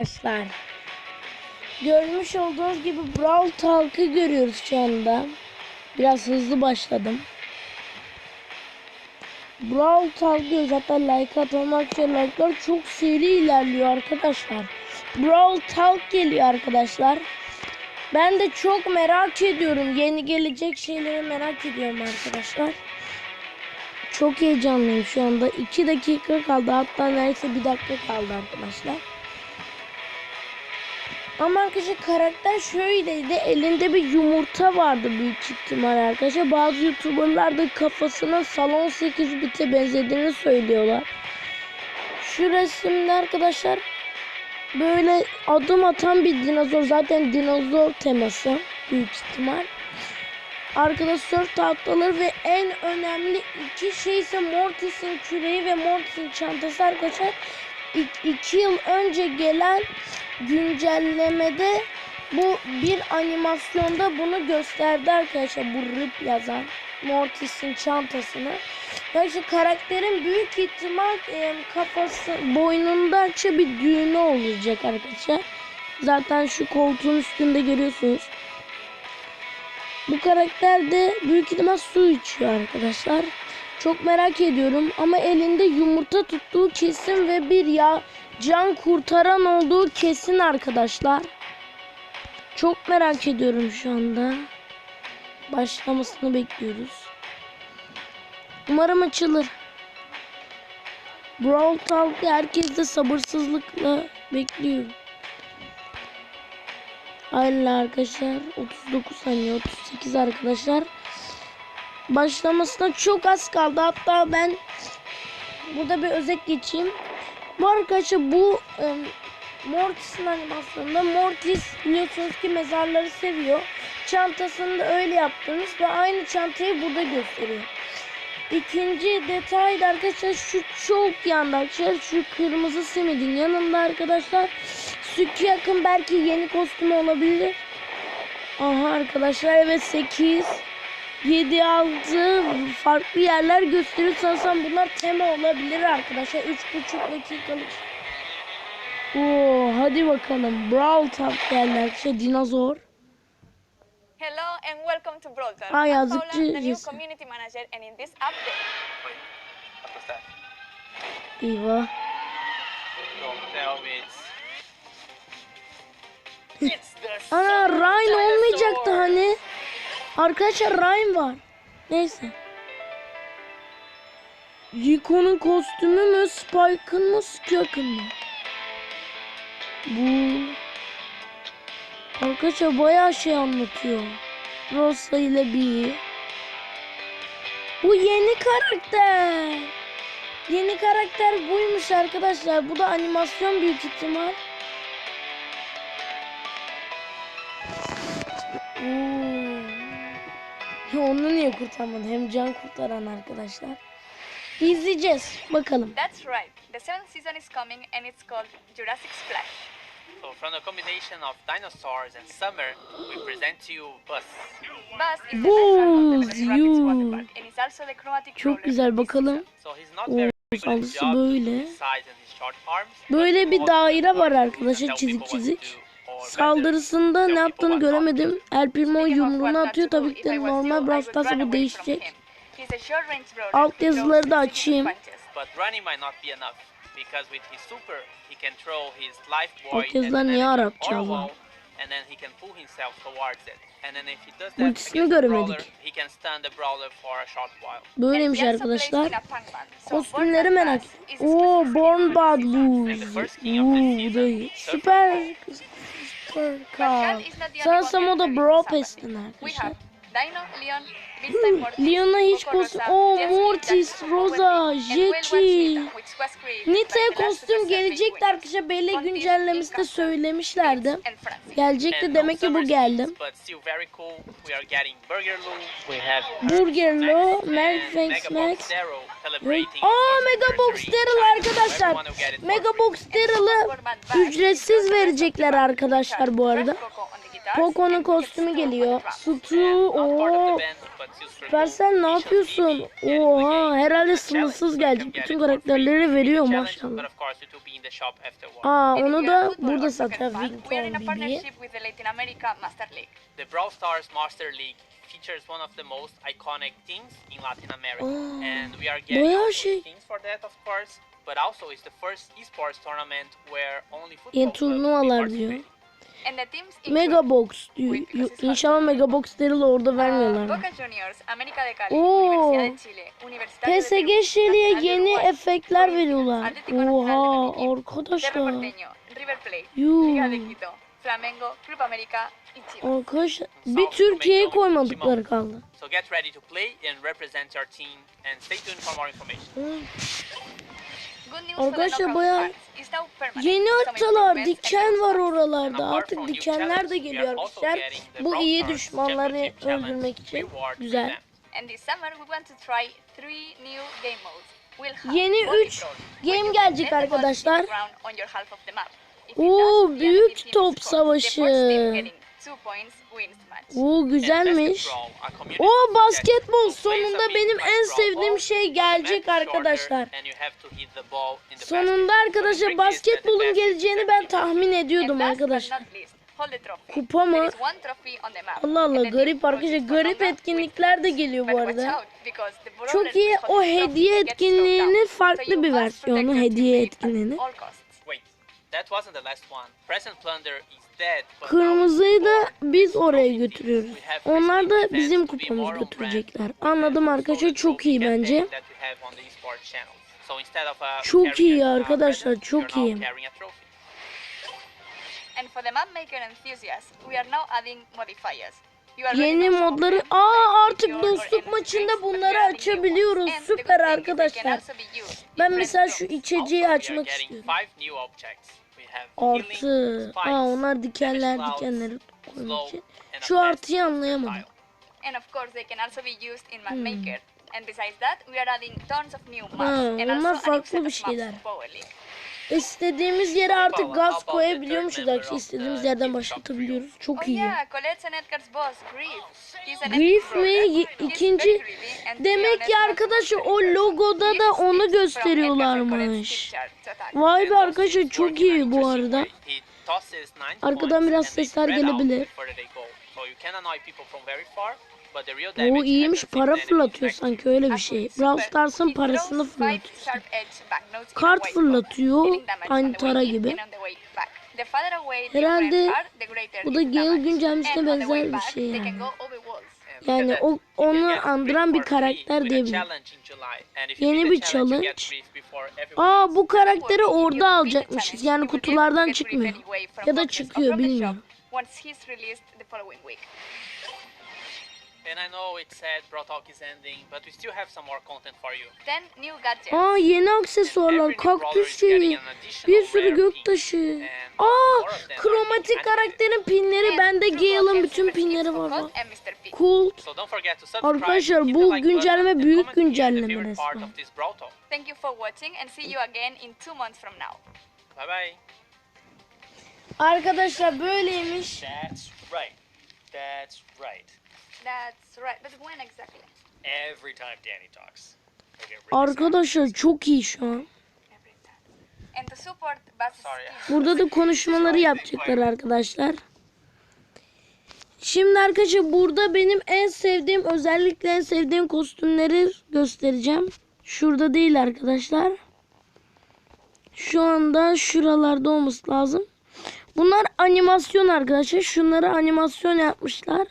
Arkadaşlar görmüş olduğunuz gibi Brawl Talk'ı görüyoruz şu anda. Biraz hızlı başladım. Brawl Talk hatta like atmak için like'lar çok seri ilerliyor arkadaşlar. Brawl Talk geliyor arkadaşlar. Ben de çok merak ediyorum. Yeni gelecek şeyleri merak ediyorum arkadaşlar. Çok heyecanlıyım şu anda. 2 dakika kaldı. Hatta neredeyse 1 dakika kaldı arkadaşlar. Ama arkadaşlar karakter şöyleydi. Elinde bir yumurta vardı büyük ihtimal arkadaşlar. Bazı youtuberlar da kafasının salon 8 bite benzediğini söylüyorlar. Şu resimde arkadaşlar böyle adım atan bir dinozor. Zaten dinozor teması büyük ihtimal. Arkada surf tahtaları ve en önemli iki şey ise Mortis'in küreği ve Mortis'in çantası arkadaşlar. İ- iki yıl önce gelen güncellemede bu bir animasyonda bunu gösterdi arkadaşlar bu rip yazan Mortis'in çantasını. Yani karakterin büyük ihtimal e, kafası boynunda bir düğme olacak arkadaşlar. Zaten şu koltuğun üstünde görüyorsunuz. Bu karakter de büyük ihtimal su içiyor arkadaşlar. Çok merak ediyorum ama elinde yumurta tuttuğu kesin ve bir ya can kurtaran olduğu kesin arkadaşlar. Çok merak ediyorum şu anda. Başlamasını bekliyoruz. Umarım açılır. Brawl Talk'ı herkes de sabırsızlıkla bekliyor. Hala arkadaşlar 39 saniye 38 arkadaşlar. Başlamasına çok az kaldı. Hatta ben burada bir özet geçeyim. Bu arkadaşlar bu e, Mortis'in animasyonunda Mortis biliyorsunuz ki mezarları seviyor. Çantasını da öyle yaptınız ve aynı çantayı burada gösteriyor. İkinci detay da arkadaşlar şu çok yanda arkadaşlar şu kırmızı simidin yanında arkadaşlar Süki yakın belki yeni kostümü olabilir. Aha arkadaşlar evet 8 7 6 farklı yerler gösteriyor. Sanırsam bunlar tema olabilir arkadaşlar. 3,5 dakikalık. Oo, hadi bakalım. Brawl Talk geldi arkadaşlar. Dinozor. Hello and welcome to Brawl Talk. Ay, I'm yazık Paula, the new cücesi. community manager, and in this update? Eyvah Don't tell me it's... It's the Ana Ryan olmayacaktı hani Arkadaşlar Ryan var. Neyse. Rico'nun kostümü mü Spike'ın mı Skirk'ın mı? Bu Arkadaşlar bayağı şey anlatıyor. Rosa ile Bee Bu yeni karakter. Yeni karakter buymuş arkadaşlar. Bu da animasyon büyük ihtimal Onu niye kurtarmadı? Hem can kurtaran arkadaşlar. İzleyeceğiz. Bakalım. that's right. The seventh season is coming, and it's called Jurassic Splash. So from the combination of dinosaurs and summer, we present to you Buzz. Buzz is the Buzz, you. water park, and is also the chromatic Çok roller güzel bakalım. So he's not very to böyle. Böyle bir daire var arkadaşlar, çizik çizik. Saldırısında ne yaptığını göremedim. El Primo yumruğunu atıyor. Tabii ki de normal Brawl run bu değişecek. Alt yazıları da açayım. Alt yazılar niye Arapça ama? wall, and then he can pull himself towards it. And then if he does that Ultisini göremedik. brawler, he can stun the brawler for a short while. Böyleymiş arkadaşlar. Kostümleri merak. Oo Born Bad Uuu this bu da Süper. The only Sanırsam o da Brawl Pass'ten arkadaşlar. Dino, Leon, Beastime Mortis, Leon'a hiç Oo Jessie, Mortis, Rosa, Jackie. Nita'ya kostüm gelecekti arkadaşlar. Belli güncellemesinde söylemişlerdi. Gelecekti demek ki bu geldi. Burger Lou, Max, Max. Celebrating Aa Megabox anniversary. Daryl arkadaşlar. for Megabox Daryl'ı ücretsiz verecekler arkadaşlar bu arada. Poco'nun kostümü geliyor. Of o Supercell ne yapıyorsun? Oha herhalde sınırsız get Bütün karakterleri veriyor maşallah. Aa onu da burada satıyor fan, we are in a Wington BB. partnership with the Brawl Stars Master League features one of the most iconic teams in Latin America, and we are getting şey. things for that, of course. But also, it's the first esports tournament where only football will turnuvalar participate. diyor. Megabox diyor. İnşallah Megabox Daryl orada uh, vermiyorlar. Oo. PSG de yeni efektler veriyorlar. Oha arkadaşlar. Porteño, River Plate, Yuh. Liga de Quito, Flamengo, Club América y Chivas. Arkadaşlar bir Türkiye'yi koymadıkları kaldı. So get ready to play and represent your team, and stay tuned for more information. Arkadaşlar permanent. Yeni and diken var oralarda. Artık dikenler de geliyor the Bu iyi düşmanları öldürmek için güzel. Yeni volley 3 throw, game gelecek arkadaşlar. Oo, büyük top savaşı. Oo güzelmiş. O basketbol sonunda benim en sevdiğim şey gelecek arkadaşlar. Sonunda arkadaşlar basketbolun basket geleceğini ben tahmin ediyordum arkadaşlar. Kupa mı? Allah Allah garip arkadaşlar garip etkinlikler de geliyor bu arada. Çok iyi o hediye etkinliğinin farklı bir versiyonu hediye. Wait, that wasn't the last one. Present Plunder is Kırmızıyı da biz oraya götürüyoruz. Onlar da bizim kupamızı götürecekler. Anladım arkadaşlar çok iyi bence. Çok iyi arkadaşlar, çok iyi. Yeni modları aa artık dostluk maçında bunları açabiliyoruz. Süper arkadaşlar. Ben mesela şu içeceği açmak istiyorum. Artı. Aa onlar dikenler dikenleri koymak için. Şu artıyı anlayamadım. And of course, they can also be used in map Hmm. maker. And besides that, we are adding tons of new maps. Ha, and onlar also a new farklı set bir of maps şeyler. İstediğimiz yere artık gaz koyabiliyormuşuz arkadaşlar. İstediğimiz yerden başlatabiliyoruz. Çok Oh iyi. Grief. Mi? ikinci- Demek ki arkadaşlar o logoda da onu gösteriyorlarmış. Vay be arkadaşlar çok iyi bu arada. Arkadan biraz sesler gelebilir. Damage iyiymiş para fırlatıyor sanki öyle bir şey. Brawl Stars'ın parasını fırlatıyor. Kart fırlatıyor. Aynı Tara gibi. Herhalde bu da Gale way benzer bir şey yani. Yani o onu andıran bir karakter diyebilirim. Yeni bir challenge, Aa bu karakteri orada alacakmışız. Yani kutulardan çıkmıyor. Ya da çıkıyor bilmiyorum. And I know it's sad, Bro Talk is ending, but we still have some more content for you. Then new gadgets. Aa yeni aksesuarlar, kaktüs şeyi, bir sürü göktaşı. Aa kromatik karakterin pinleri bende Gale'ın bütün pinleri var. P. Cool. Arkadaşlar, bu güncelleme büyük güncelleme resmen. Thank you for watching and see you again in two months from now. Bye bye. Arkadaşlar böyleymiş. That's right. That's right. That's right. But when exactly? Every time Danny talks. Arkadaşlar çok iyi şu an. Burada da konuşmaları yapacaklar arkadaşlar. Şimdi arkadaşlar burada benim en sevdiğim özellikle en sevdiğim kostümleri göstereceğim. Şurada değil arkadaşlar. Şu anda şuralarda olması lazım. Bunlar animasyon arkadaşlar. Şunları animasyon yapmışlar.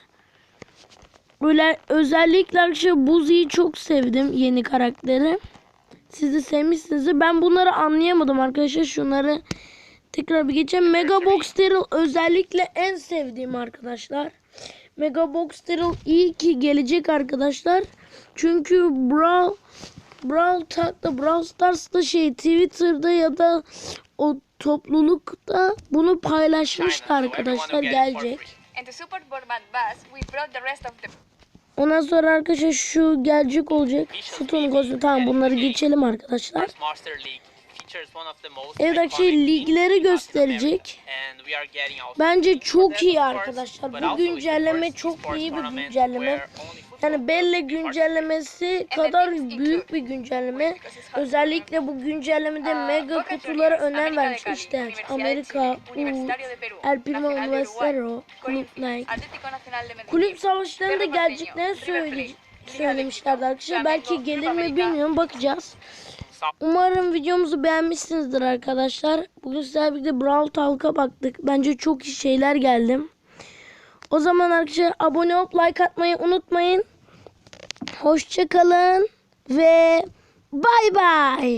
Böyle özellikle arkadaşlar Buzi'yi çok sevdim yeni karakteri. Siz de sevmişsinizdir. Ben bunları anlayamadım arkadaşlar. Şunları tekrar bir geçelim. Megabox Daryl özellikle en sevdiğim arkadaşlar. Megabox Daryl iyi ki gelecek arkadaşlar. Çünkü Brawl Brawl Talk'ta Brawl Stars'ta şey Twitter'da ya da o toplulukta bunu paylaşmıştı arkadaşlar gelecek. And to support Borman Bass, we brought the rest of the Ondan sonra arkadaşlar şu gelecek olacak. Şu tonu kostüm. Tamam bunları geçelim arkadaşlar. Arkadaşlar iconic ligleri gösterecek. Bence çok iyi arkadaşlar. Bu güncelleme çok iyi bir güncelleme. Yani Belle güncellemesi kadar büyük bir güncelleme. Özellikle bu güncellemede mega kutulara önem vermiş. İşte Amerika, U, El Primo Universitario, Kulüp Nike. Kulüp savaşlarında geleceklerini River söyle Plate, Liga söylemişlerdi arkadaşlar. Belki gelir mi bilmiyorum bakacağız. Umarım videomuzu beğenmişsinizdir arkadaşlar. Bugün sizlerle birlikte Brawl Talk'a baktık. Bence çok iyi şeyler geldi. O zaman arkadaşlar abone olup like atmayı unutmayın. Hoşçakalın ve bay bay.